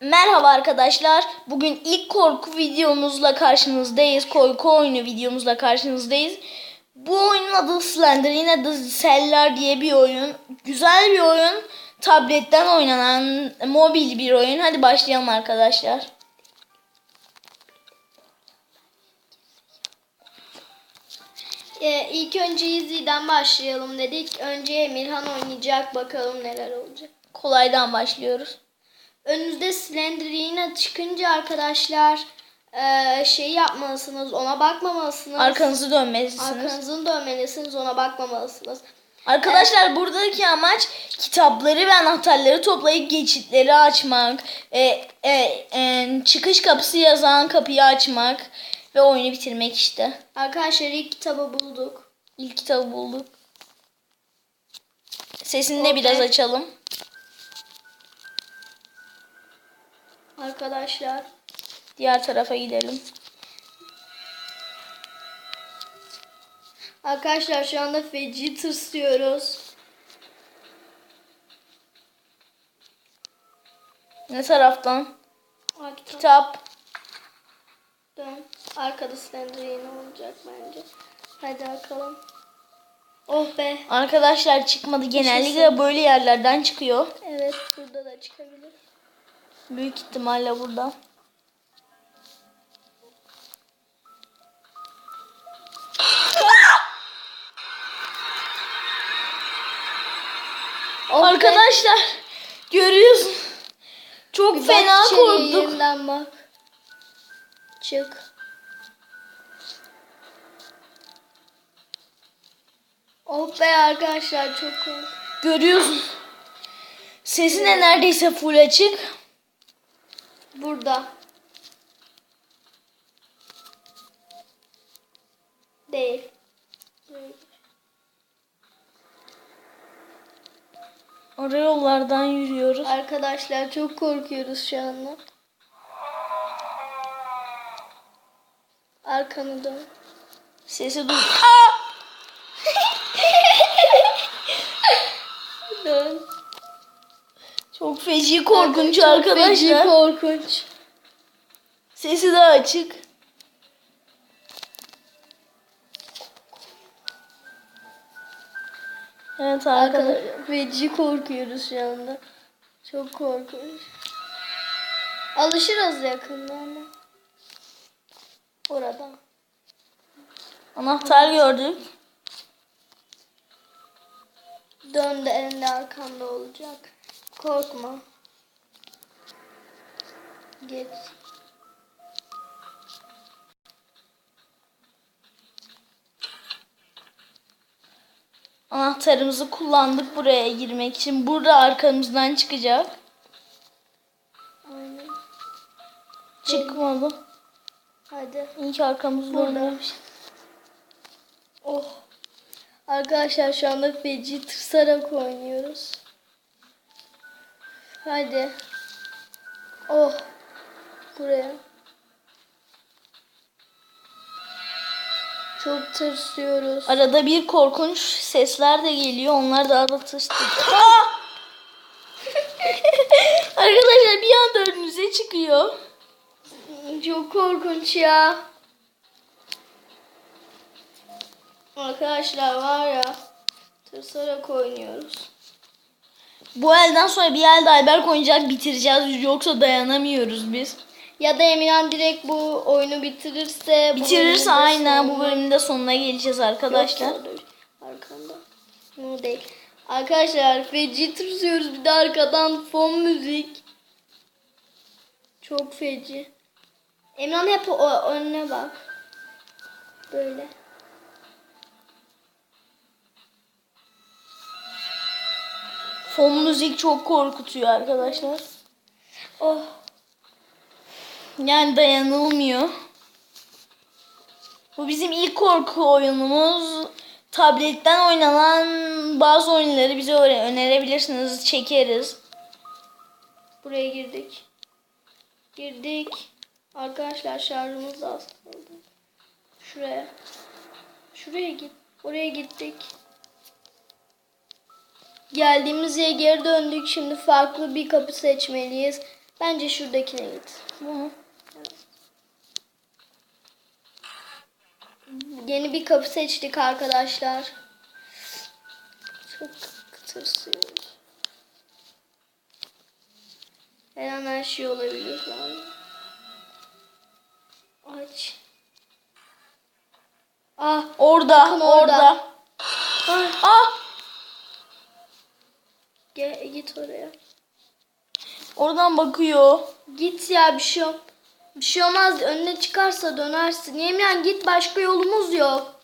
Merhaba arkadaşlar. Bugün ilk korku videomuzla karşınızdayız. Korku oyunu videomuzla karşınızdayız. Bu oyunun adı Slender. Yine de Seller diye bir oyun. Güzel bir oyun. Tabletten oynanan mobil bir oyun. Hadi başlayalım arkadaşlar. Ee, ilk önce Easy'den başlayalım dedik. Önce Emirhan oynayacak bakalım neler olacak. Kolaydan başlıyoruz. Önünüzde Slender yine çıkınca arkadaşlar ee, şey yapmalısınız ona bakmamalısınız. Arkanızı dönmelisiniz. Arkanızın dönmelisiniz ona bakmamalısınız. Arkadaşlar buradaki amaç kitapları ve anahtarları toplayıp geçitleri açmak, e, e, e, çıkış kapısı yazan kapıyı açmak ve oyunu bitirmek işte. Arkadaşlar ilk kitabı bulduk. İlk kitabı bulduk. Sesini de Okey. biraz açalım. Arkadaşlar Diğer tarafa gidelim. Arkadaşlar şu anda feci tırsıyoruz. Ne taraftan? Aa, kitap. Kitap. Dön. Arkada Slender olacak bence. Hadi bakalım. Oh be. Arkadaşlar çıkmadı. Genellikle böyle yerlerden çıkıyor. Evet burada da çıkabilir. Büyük ihtimalle burada. Arkadaşlar görüyorsun. Çok Bak fena içeriye korktuk. bak. Çık. Oh be arkadaşlar çok korktum. Görüyorsun. Sesi de neredeyse full açık. Burada. Değil. Değil. Yollardan yürüyoruz. Arkadaşlar çok korkuyoruz şu anda. Arkanı dön. Sesi duy. Dön. Çok feci korkunç Çok arkadaşlar. feci korkunç. Sesi de açık. Evet arkadaşlar. Feci korkuyoruz şu anda. Çok korkunç. Alışırız yakında ama. Orada. Anahtar gördük. Dön de elinde arkanda olacak. Korkma. Geç. Anahtarımızı kullandık buraya girmek için. Burada arkamızdan çıkacak. Aynen. Çıkmadı. Hadi. İyi ki Burada. oynamış. Oh. Arkadaşlar şu anda feci tırsarak oynuyoruz. Hadi. Oh. Buraya. Çok tırsıyoruz. Arada bir korkunç sesler de geliyor. Onlar da arada tıştık. Arkadaşlar bir anda önünüze çıkıyor. Çok korkunç ya. Arkadaşlar var ya tırsarak oynuyoruz. Bu elden sonra bir elde Ayberk oynayacak bitireceğiz. Yoksa dayanamıyoruz biz. Ya da Emirhan direkt bu oyunu bitirirse bu Bitirirse bölümün de aynen bu sonuna- bölümün de sonuna geleceğiz arkadaşlar. Yok, dur. Arkanda. Bu değil. Arkadaşlar feci tırsıyoruz bir de arkadan fon müzik. Çok feci. Emran hep o önüne bak. Böyle. Fon müzik çok korkutuyor arkadaşlar. Oh. Yani dayanılmıyor. Bu bizim ilk korku oyunumuz. Tabletten oynanan bazı oyunları bize öne- önerebilirsiniz. Çekeriz. Buraya girdik. Girdik. Arkadaşlar şarjımız da az kaldı. Şuraya. Şuraya git. Oraya gittik. Geldiğimiz yere geri döndük. Şimdi farklı bir kapı seçmeliyiz. Bence şuradakine git. Bu mu? Yeni bir kapı seçtik arkadaşlar. Çok tırsıyoruz. Her an her şey olabilir lan. Aç. Ah, Orada, Bakın orada. orada. ah, Ah! Gel git oraya. Oradan bakıyor. Git ya bir şey yok. Bir şey olmaz. Önüne çıkarsa dönersin. Emirhan git başka yolumuz yok.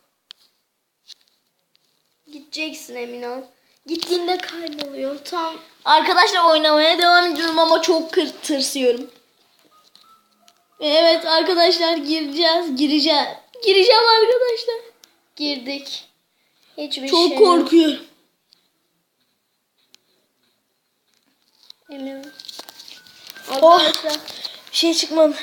Gideceksin Emirhan. Gittiğinde kayboluyor. Tam Arkadaşlar oynamaya devam ediyorum ama çok kır- tırsıyorum. Evet arkadaşlar gireceğiz. Gireceğim. Gireceğim arkadaşlar. girdik. Hiçbir Çok şey yok. Emirhan. Oh. Bir şey çıkmadı.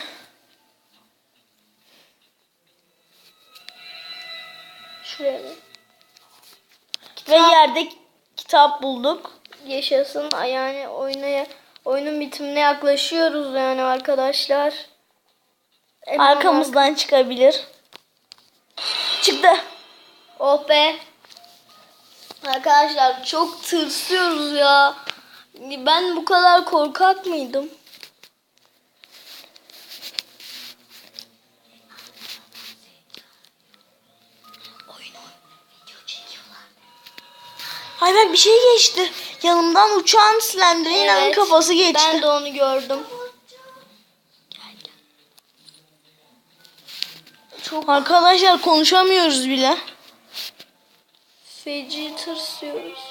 Şuraya. Ve yerde kitap bulduk. Yaşasın yani oynaya oyunun bitimine yaklaşıyoruz yani arkadaşlar. Bak. Arkamızdan çıkabilir. Çıktı. Oh be. Arkadaşlar çok tırsıyoruz ya. Ben bu kadar korkak mıydım? Ay ben bir şey geçti. Yanımdan uçan Slenderman'ın Evet, kafası geçti. Ben de onu gördüm. Çok Arkadaşlar konuşamıyoruz bile. feci tırsıyoruz.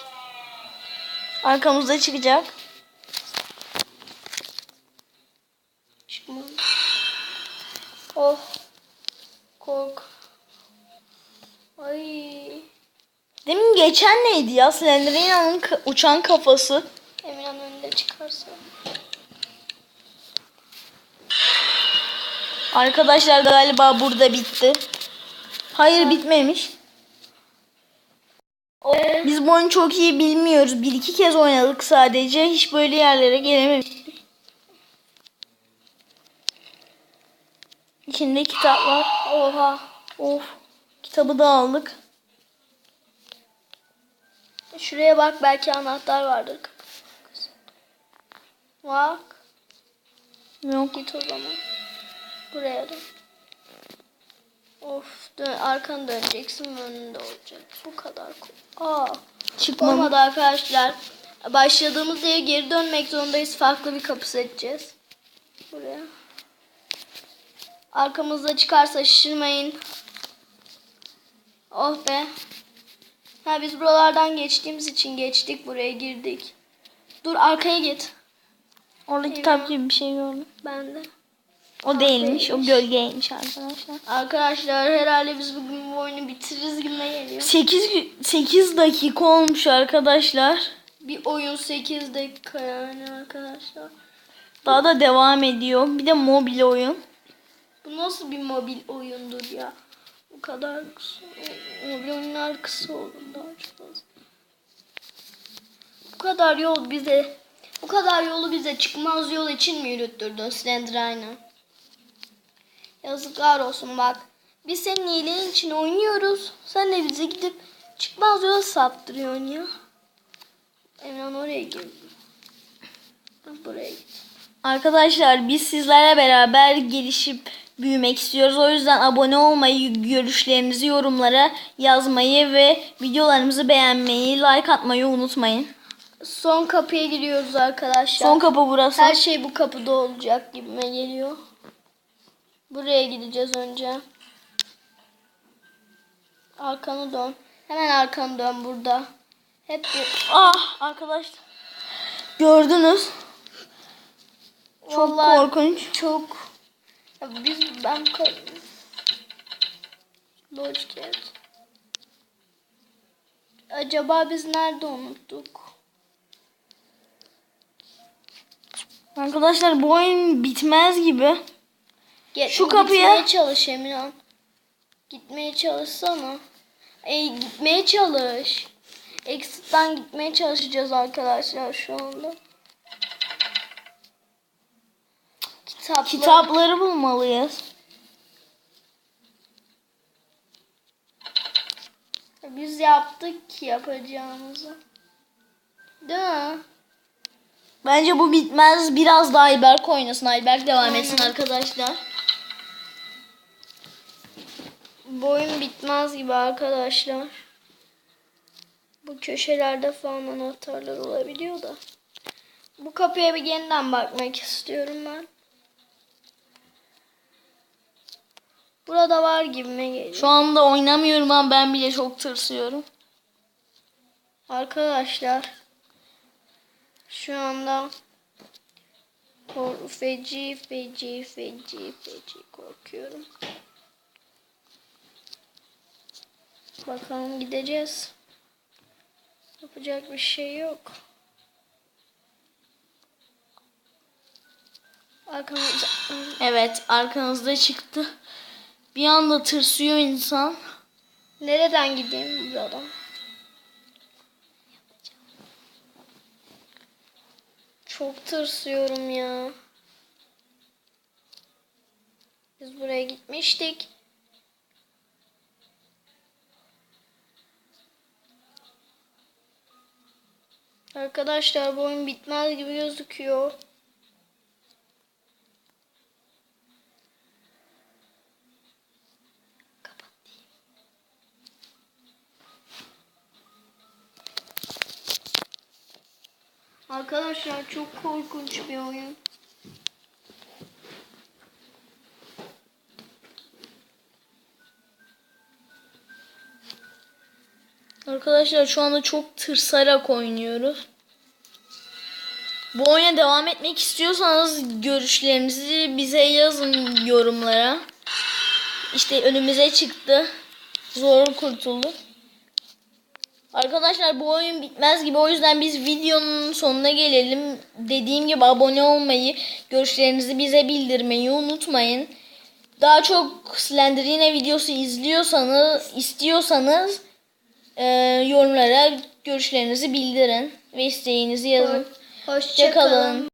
Arkamızda çıkacak. Çıkmadı. Oh. Kork. Ay. Demin geçen neydi ya? Slenderman'ın uçan kafası. Emirhan önünde çıkarsa. Arkadaşlar galiba burada bitti. Hayır bitmemiş. Biz bu oyunu çok iyi bilmiyoruz. Bir iki kez oynadık sadece. Hiç böyle yerlere gelememiştik. İçinde kitap var. Oha. Of. Kitabı da aldık. Şuraya bak belki anahtar vardır. Bak. Yok. Git o zaman. Buraya dön. Of dön, arkanı döneceksin önünde olacak. Bu kadar. Aa. Çıkmadı. Olmadı arkadaşlar. Başladığımız yere geri dönmek zorundayız. Farklı bir kapı seçeceğiz. Buraya. Arkamızda çıkarsa şaşırmayın. Oh be. Ha biz buralardan geçtiğimiz için geçtik. Buraya girdik. Dur arkaya git. Orada kitap gibi bir şey gördüm. Ben de. O değilmiş. O gölgeymiş arkadaşlar. Arkadaşlar herhalde biz bugün bu oyunu bitiririz gibi geliyor. 8 8 dakika olmuş arkadaşlar. Bir oyun 8 dakika yani arkadaşlar. Daha da devam ediyor. Bir de mobil oyun. Bu nasıl bir mobil oyundur ya? Bu kadar kısa. Mobil oyunlar kısa olur daha çok az. Bu kadar yol bize bu kadar yolu bize çıkmaz yol için mi yürüttürdün Slenderman'ı? Yazıklar olsun bak. Biz senin iyiliğin için oynuyoruz. Sen de bizi gidip çıkmaz yola saptırıyorsun ya. Emran oraya gir. Buraya git. Arkadaşlar biz sizlerle beraber gelişip büyümek istiyoruz. O yüzden abone olmayı, görüşlerinizi yorumlara yazmayı ve videolarımızı beğenmeyi, like atmayı unutmayın. Son kapıya giriyoruz arkadaşlar. Son kapı burası. Her şey bu kapıda olacak gibime geliyor. Buraya gideceğiz önce. Arkanı dön. Hemen arkanı dön burada. Hep bir... Ah arkadaşlar. Gördünüz. Çok Vallahi korkunç. Çok... Ya biz ben... ka- Lodge Cat. Acaba biz nerede unuttuk? Arkadaşlar bu oyun bitmez gibi. Ge- Şu kapıya- Gitmeye çalış Emirhan. Gitmeye çalışsana. Ey gitmeye çalış. Exit'ten gitmeye çalışacağız arkadaşlar şu anda. kitaplar. Kitapları bulmalıyız. Biz yaptık ki yapacağımızı. Değil mi? Bence bu bitmez. Biraz daha Ayberk oynasın. Ayberk devam etsin arkadaşlar. Bu oyun bitmez gibi arkadaşlar. Bu köşelerde falan anahtarlar olabiliyor da. Bu kapıya bir yeniden bakmak istiyorum ben. Burada var gibime geliyor. Şu anda oynamıyorum ama ben bile çok tırsıyorum. Arkadaşlar şu anda feci feci feci feci korkuyorum. Bakalım gideceğiz. Yapacak bir şey yok. Arkamızda Evet arkanızda çıktı. Bir anda tırsıyor insan. nereden gideyim buradan? Çok tırsıyorum ya. Biz buraya gitmiştik. Arkadaşlar bu oyun bitmez gibi gözüküyor. Arkadaşlar çok korkunç bir oyun. Arkadaşlar şu anda çok tırsarak oynuyoruz. Bu oyuna devam etmek istiyorsanız görüşlerinizi bize yazın yorumlara. İşte önümüze çıktı. Zor kurtulduk. Arkadaşlar bu oyun bitmez gibi o yüzden biz videonun sonuna gelelim. Dediğim gibi abone olmayı, görüşlerinizi bize bildirmeyi unutmayın. Daha çok Slenderine videosu izliyorsanız, istiyorsanız e, yorumlara görüşlerinizi bildirin ve isteğinizi yazın. Hoşçakalın. Hoşçakalın.